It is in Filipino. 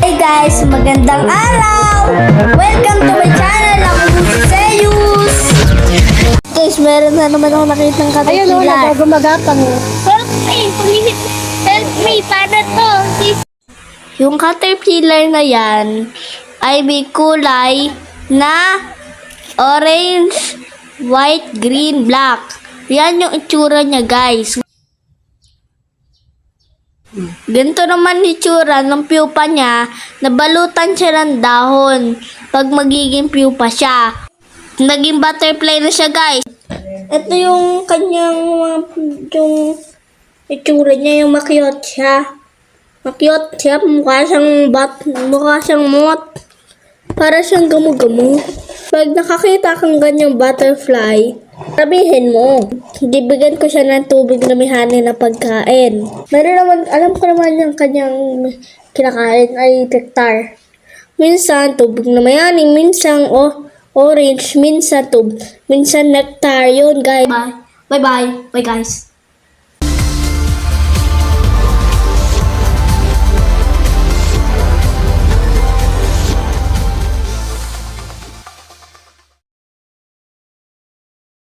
Hey guys, magandang araw! Welcome to my channel, ako si Zeus! Guys, meron na naman ako nakita ng Ayun o, caterpillar. nagagumagapang. Help me, please. Help me, paano to? Please. Yung caterpillar na yan ay may kulay na orange, white, green, black. Yan yung itsura niya guys. Ganito naman itsura ng pupa niya, nabalutan siya ng dahon pag magiging pupa siya. Naging butterfly na siya guys. Ito yung kanyang yung itsura niya, yung makyot siya. Makyot siya, mukha siyang bat, mukha siyang mot. Para siyang gamu-gamu. Pag nakakita kang ganyang butterfly, sabihin mo, bibigyan ko siya ng tubig na may honey na pagkain. Meron naman, alam ko naman yung kanyang kinakain ay tektar. Minsan, tubig na may honey, minsan, oh, orange, minsan tub, minsan nectar, yun guys. Bye. Bye-bye. Bye guys.